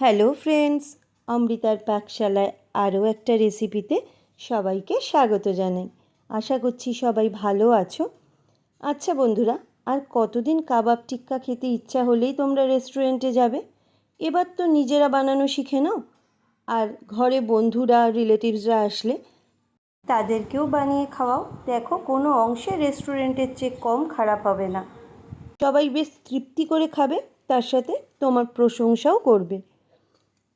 Hello friends, অমৃতার পাকশালায় আরও একটা রেসিপিতে সবাইকে স্বাগত জানাই। আশা করছি সবাই ভালো আছো। আচ্ছা বন্ধুরা, আর কতদিন কাবাব টিক্কা খেতে ইচ্ছা হলেই তোমরা রেস্টুরেন্টে যাবে? এবার তো নিজেরা বানানো শিখে নাও। আর ঘরে বন্ধুরা, রিলেটিভসরা আসলে তাদেরকেও বানিয়ে খাওয়াও। দেখো, কোনো অংশে রেস্টুরেন্টের চেয়ে কম খারাপ হবে না। সবাই বেশ তৃপ্তি করে খাবে, তার সাথে তোমার প্রশংসাও করবে।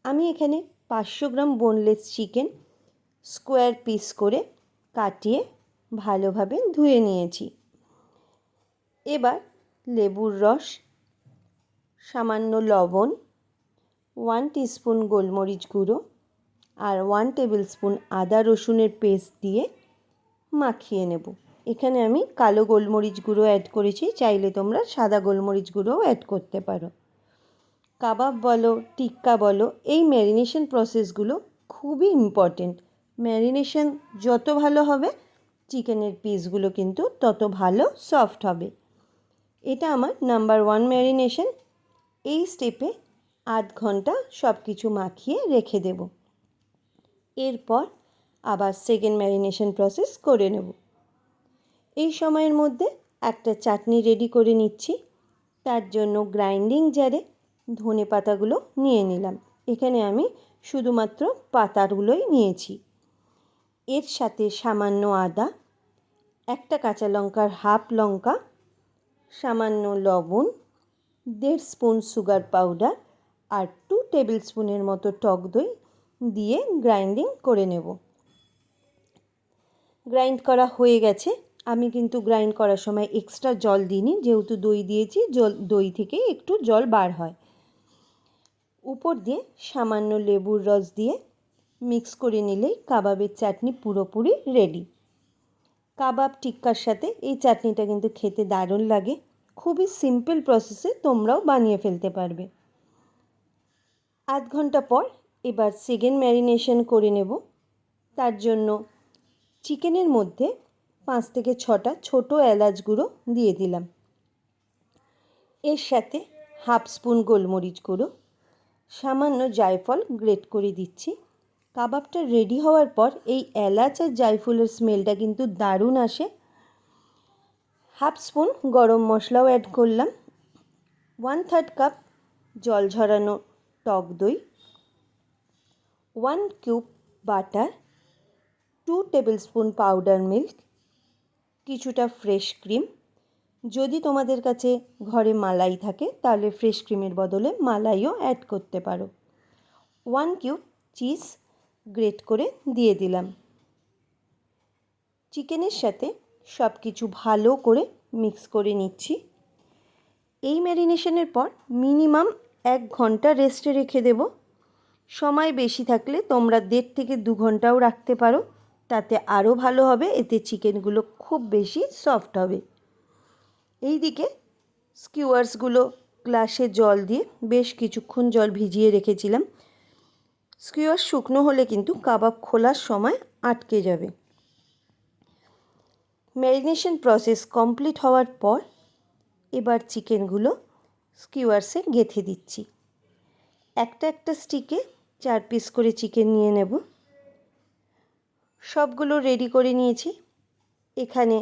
আমি এখানে পাঁচশো gram boneless chicken square piece করে কাটিয়ে ভালোভাবে ধুয়ে নিয়েছি। এবার লেবুর রস, সামান্য লবণ ওয়ান টিস্পুন গোলমরিচ গুঁড়ো আর ওয়ান টেবিল স্পুন আদা রসুনের পেস্ট দিয়ে মাখিয়ে নেব। এখানে আমি কালো গোলমরিচ গুঁড়ো অ্যাড করেছি, চাইলে তোমরা সাদা গোলমরিচ গুঁড়োও অ্যাড করতে পারো। কাবাব বলো, টিক্কা বলো, এই ম্যারিনেশন প্রসেসগুলো খুবই ইম্পর্টেন্ট ম্যারিনেশন যত ভালো হবে চিকেনের পিসগুলো কিন্তু তত ভালো সফট হবে। এটা আমার নাম্বার ওয়ান ম্যারিনেশন এই স্টেপে আধ ঘণ্টা সব কিছু মাখিয়ে রেখে দেব। এরপর আবার সেকেন্ড ম্যারিনেশন প্রসেস করে নেব। এই সময়ের মধ্যে একটা চাটনি রেডি করে নিচ্ছি। তার জন্য গ্রাইন্ডিং জারে ধনে পাতাগুলো নিয়ে নিলাম। এখানে আমি শুধুমাত্র পাতাগুলোই নিয়েছি। এর সাথে সামান্য আদা, একটা কাঁচা লঙ্কার হাফ লঙ্কা, সামান্য লবণ, দেড় স্পুন সুগার পাউডার আর টু টেবিল স্পুনের মতো টক দই দিয়ে গ্রাইন্ডিং করে নেব। গ্রাইন্ড করা হয়ে গেছে। আমি কিন্তু গ্রাইন্ড করার সময় এক্সট্রা জল দিইনি। যেহেতু দই দিয়েছি, জল দই থেকে একটু জল বার হয়। উপর দিয়ে সামান্য লেবুর রস দিয়ে মিক্স করে নিলেই কাবাবের চাটনি পুরোপুরি রেডি কাবাব টিক্কার সাথে এই চাটনিটা কিন্তু খেতে দারুণ লাগে। খুবই সিম্পল প্রসেসে তোমরাও বানিয়ে ফেলতে পারবে। আধ ঘণ্টা পর এবার সেকেন্ড ম্যারিনেশন করে নেব। তার জন্য চিকেনের মধ্যে পাঁচ থেকে ছটা ছোটো এলাচ গুঁড়ো দিয়ে দিলাম। এর সাথে হাফ স্পুন গোলমরিচ গুঁড়ো সামান্য জায়ফল গ্রেট করে দিচ্ছি। কাবাবটা রেডি হওয়ার পর এই এলাচ আর জায়ফলের স্মেলটা কিন্তু দারুণ আসে। হাফ স্পুন গরম মশলাও অ্যাড করলাম। ওয়ান থার্ড কাপ জল ঝরানো টক দই। One cube butter two table spoon powder milk কিছুটা ফ্রেশ ক্রিম যদি তোমাদের কাছে ঘরে মালাই থাকে, তাহলে ফ্রেশ ক্রিমের বদলে মালাইও অ্যাড করতে পারো। ওয়ান কিউব চিজ গ্রেট করে দিয়ে দিলাম। চিকেনের সাথে সব কিছু ভালো করে মিক্স করে নিচ্ছি। এই ম্যারিনেশনের পর মিনিমাম এক ঘণ্টা রেস্টে রেখে দেব। সময় বেশি থাকলে তোমরা দেড় থেকে দু ঘন্টাও রাখতে পারো। তাতে আরও ভালো হবে, এতে চিকেনগুলো খুব বেশি সফট হবে। এই দিকে স্কিওয়ার্সগুলো গ্লাসে জল দিয়ে বেশ কিছুক্ষণ জল ভিজিয়ে রেখেছিলাম। স্কিওয়ার্স শুকনো হলে কিন্তু কাবাব খোলার সময় আটকে যাবে। ম্যারিনেশন প্রসেস কমপ্লিট হওয়ার পর এবার চিকেনগুলো স্কিওয়ার্সে গেঁথে দিচ্ছি। একটা একটা স্টিকে চার পিস করে চিকেন নিয়ে নেব। সবগুলো রেডি করে নিয়েছি। এখানে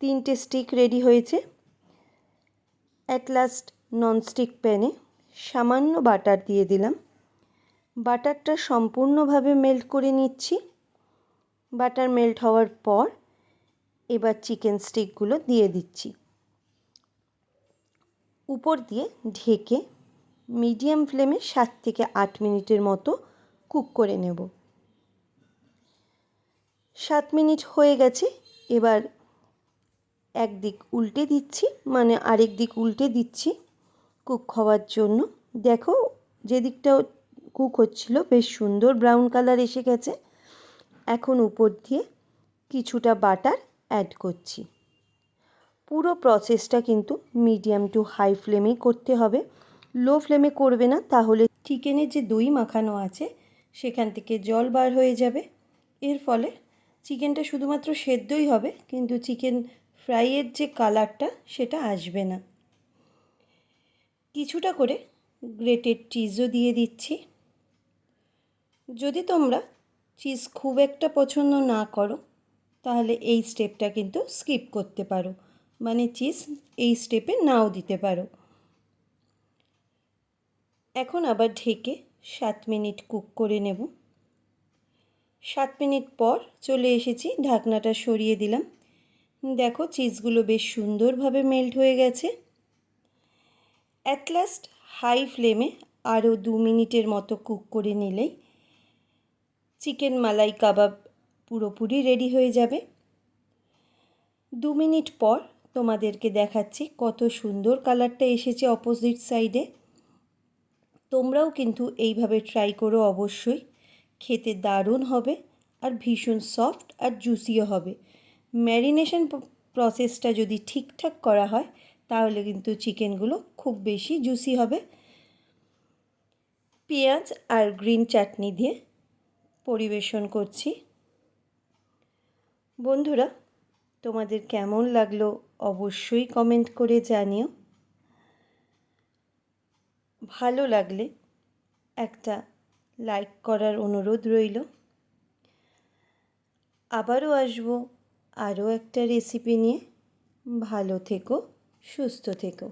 তিনটে স্টিক রেডি হয়েছে। অ্যাট লাস্ট ননস্টিক প্যানে সামান্য বাটার দিয়ে দিলাম। বাটারটা সম্পূর্ণভাবে মেল্ট করে নিচ্ছি। বাটার মেল্ট হওয়ার পর এবার চিকেন স্টিকগুলো দিয়ে দিচ্ছি। উপর দিয়ে ঢেকে মিডিয়াম ফ্লেমে সাত থেকে আট মিনিটের মতো কুক করে নেব। সাত মিনিট হয়ে গেছে, এবার একদিক উল্টে দিচ্ছি মানে আরেক দিক উল্টে দিচ্ছি কুক হওয়ার জন্য। দেখো, যে দিকটা কুক হচ্ছিল বেশ সুন্দর, ব্রাউন কালার এসে গেছে। এখন উপর দিয়ে কিছুটা বাটার অ্যাড করছি। পুরো প্রসেসটা কিন্তু মিডিয়াম টু হাই ফ্লেমেই করতে হবে। লো ফ্লেমে করবে না, তাহলে চিকেনের যে দই মাখানো আছে, সেখান থেকে জল বার হয়ে যাবে। এর ফলে চিকেনটা শুধুমাত্র সেদ্ধই হবে, কিন্তু চিকেন ফ্রাইয়ের যে কালারটা, সেটা আসবে না। কিছুটা করে গ্রেটেড চিজও দিয়ে দিচ্ছি। যদি তোমরা চিজ খুব একটা পছন্দ না করো, তাহলে এই স্টেপটা কিন্তু স্কিপ করতে পারো। মানে চিজ এই স্টেপে নাও দিতে পারো। এখন আবার ঢেকে সাত মিনিট কুক করে নেব। সাত মিনিট পর চলে এসেছি, ঢাকনাটা সরিয়ে দিলাম। দেখো চিজগুলো বেশ সুন্দরভাবে মেল্ট হয়ে গেছে। অ্যাট লাস্ট হাই ফ্লেমে আরও দু মিনিটের মতো কুক করে নিলেই চিকেন মালাই কাবাব পুরোপুরি রেডি হয়ে যাবে। দু মিনিট পর তোমাদেরকে দেখাচ্ছি কত সুন্দর কালারটা এসেছে অপোজিট সাইডে তোমরাও কিন্তু এইভাবে ট্রাই করো অবশ্যই। খেতে দারুণ হবে আর ভীষণ সফট আর জুসিও হবে। ম্যারিনেশন প্রসেসটা যদি ঠিকঠাক করা হয়, তাহলে কিন্তু চিকেনগুলো খুব বেশি জুসি হবে। পেঁয়াজ আর গ্রিন চাটনি দিয়ে পরিবেশন করছি। বন্ধুরা, তোমাদের কেমন লাগল অবশ্যই কমেন্ট করে জানিও। ভালো লাগলে একটা লাইক করার অনুরোধ রইল। আবারও আসব আরও একটা রেসিপি নিয়ে ভালো থেকো সুস্থ থেকো।